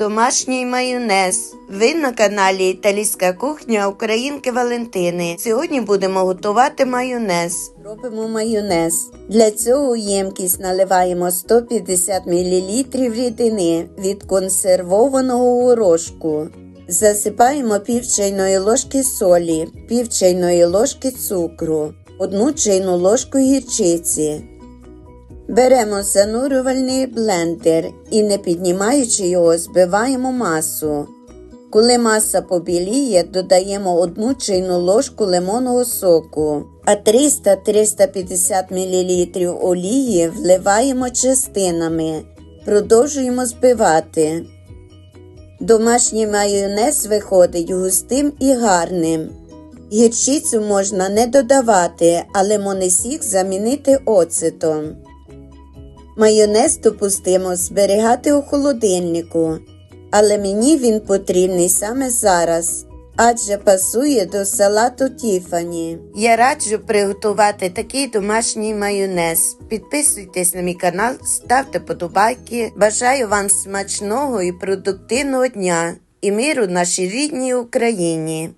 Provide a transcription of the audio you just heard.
Домашній майонез. Ви на каналі Італійська кухня Українки Валентини. Сьогодні будемо готувати майонез. Робимо майонез. Для цього ємкість наливаємо 150 мл рідини від консервованого горошку. Засипаємо пів чайної ложки солі, пів чайної ложки цукру, одну чайну ложку гірчиці. Беремо занурювальний блендер і, не піднімаючи його, збиваємо масу. Коли маса побіліє, додаємо одну чайну ложку лимонного соку, а 300-350 мл олії вливаємо частинами. Продовжуємо збивати. Домашній майонез виходить густим і гарним. Гірчицю можна не додавати, а лимонний сік замінити оцетом. Майонез допустимо зберігати у холодильнику, але мені він потрібний саме зараз, адже пасує до салату Тіфані. Я раджу приготувати такий домашній майонез. Підписуйтесь на мій канал, ставте подобайки. Бажаю вам смачного і продуктивного дня і миру нашій рідній Україні.